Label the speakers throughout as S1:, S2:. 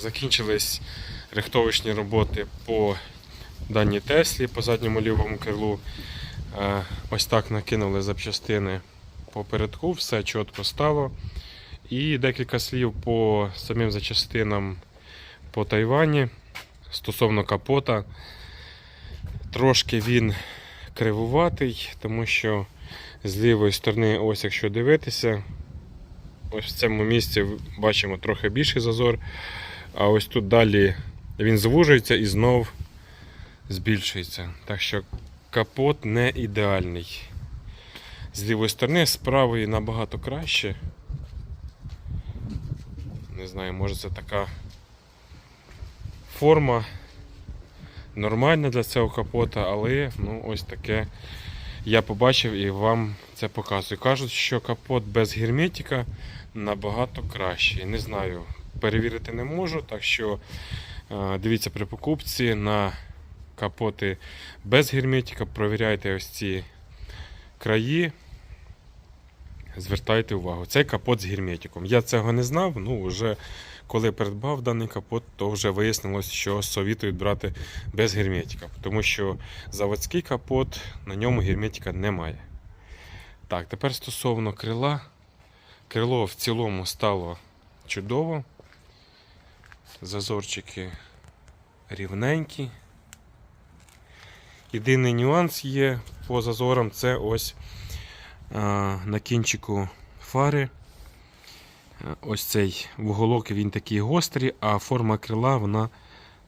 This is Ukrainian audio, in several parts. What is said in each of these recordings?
S1: закінчились рихтовочні роботи по даній Теслі, по задньому лівому крилу. Е, Ось так накинули запчастини по передку, все чітко стало. І декілька слів по самим запчастинам по Тайвані стосовно капота. Трошки він кривуватий, тому що з лівої сторони, ось якщо дивитися, ось в цьому місці бачимо трохи більший зазор, а ось тут далі він звужується і знов збільшується. Так що капот не ідеальний. З лівої сторони, з правої набагато краще. Не знаю, може це така форма нормальна для цього капота, але ну, ось таке я побачив і вам це показую. Кажуть, що капот без герметика набагато кращий. Не знаю, перевірити не можу, так що е, дивіться при покупці на капоти без герметика, провіряйте ось ці краї. Звертайте увагу, цей капот з герметиком. Я цього не знав, ну вже коли придбав даний капот, то вже вияснилось, що совітують брати без герметика, тому що заводський капот на ньому герметика немає. Так, тепер стосовно крила. Крило в цілому стало чудово. Зазорчики рівненькі. Єдиний нюанс є по зазорам це ось а, на кінчику фари. Е, Ось цей вуголок він такий гострий, а форма крила вона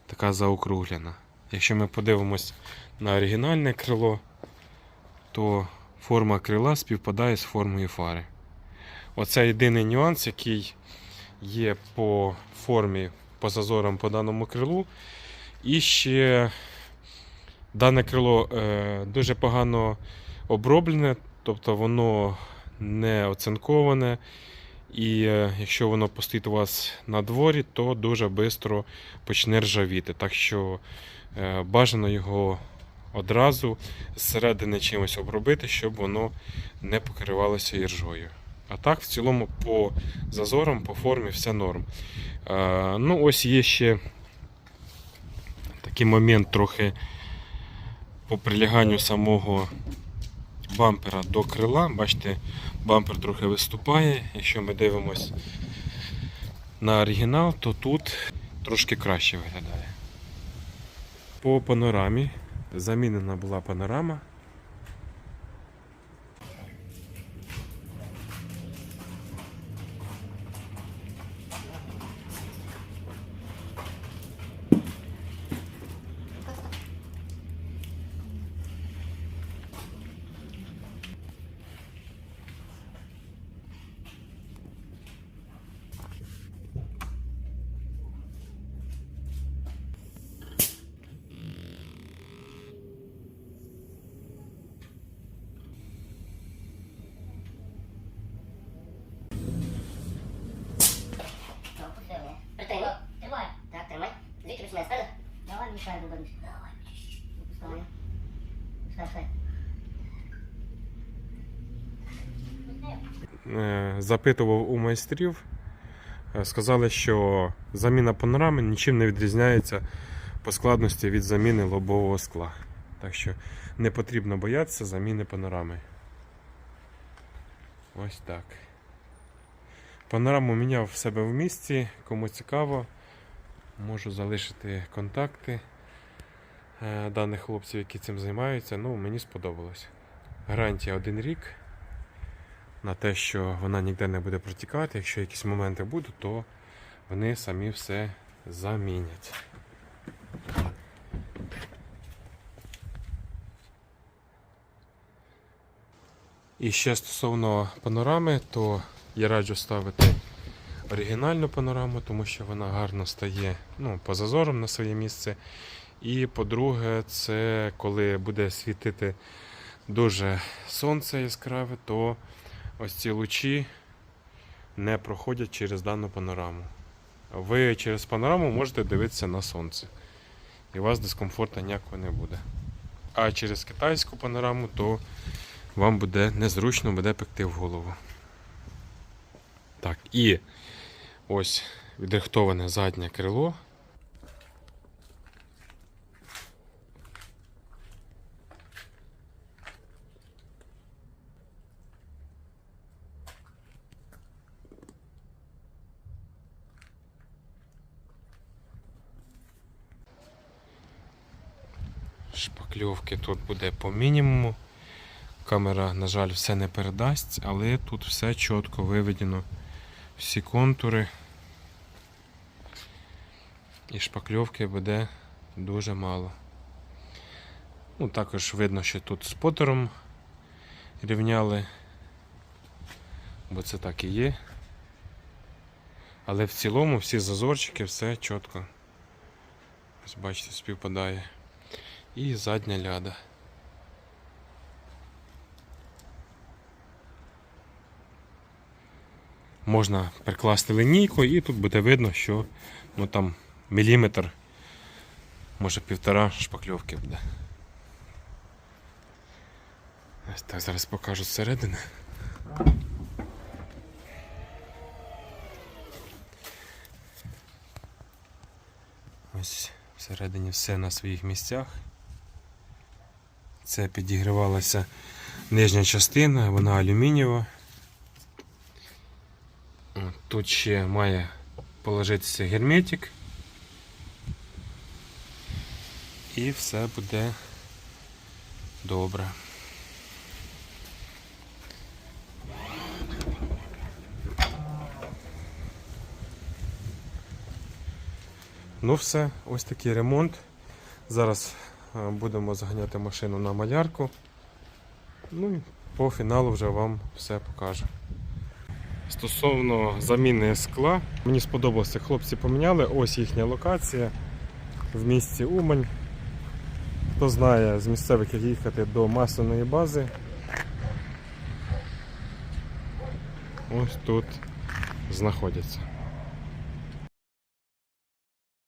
S1: така заокруглена. Якщо ми подивимось на оригінальне крило, то форма крила співпадає з формою фари. Оце єдиний нюанс, який є по формі, по зазорам по даному крилу. І ще дане крило е, дуже погано оброблене, тобто воно не оцинковане. І е, якщо воно постоїть у вас на дворі, то дуже швидко почне ржавіти. Так що е, бажано його одразу зсередини чимось обробити, щоб воно не покривалося іржою. А так, в цілому, по зазорам, по формі все норм. Е, ну, ось є ще такий момент трохи по приліганню самого бампера до крила. Бачите, бампер трохи виступає. Якщо ми дивимось на оригінал, то тут трошки краще виглядає. По панорамі замінена була панорама.
S2: Звідки починає?
S3: Давай додому.
S2: Давай.
S1: Е, запитував у майстрів, е, сказали, що заміна панорами нічим не відрізняється по складності від заміни лобового скла. Так що не потрібно боятися заміни панорами. Ось так. Панораму міняв в себе в місті. Кому цікаво, можу залишити контакти е, даних хлопців, які цим займаються. Ну, мені сподобалось. Гарантія один рік на те, що вона ніде не буде протікати. Якщо якісь моменти будуть, то вони самі все замінять. І ще стосовно панорами, то я раджу ставити оригінальну панораму, тому що вона гарно стає ну, по зазорам на своє місце. І по-друге, це коли буде світити дуже сонце яскраве, то ось ці лучі не проходять через дану панораму. Ви через панораму можете дивитися на сонце. І у вас дискомфорту ніякого не буде. А через китайську панораму, то вам буде незручно, буде пекти в голову. Так, і ось відрихтоване заднє крило. Шпакльовки тут буде по мінімуму. Камера, на жаль, все не передасть, але тут все чітко виведено. Всі контури. І шпакльовки буде дуже мало. Ну, також видно, що тут спотером рівняли, бо це так і є. Але в цілому всі зазорчики, все чітко. Ось бачите, співпадає. І задня ляда. Можна прикласти линійку і тут буде видно, що ну, там міліметр, може півтора шпакльовки буде. Так зараз покажу зсередини. Ось всередині все на своїх місцях. Це підігрівалася нижня частина, вона алюмінієва. Тут ще має положитися герметик. І все буде добре. Ну все, ось такий ремонт. Зараз е, будемо заганяти машину на малярку. Ну і по фіналу вже вам все покажу. Стосовно заміни скла, мені сподобалося, хлопці поміняли. Ось їхня локація в місті Умань. Хто знає з місцевих, як їхати до масляної бази. Ось тут знаходяться.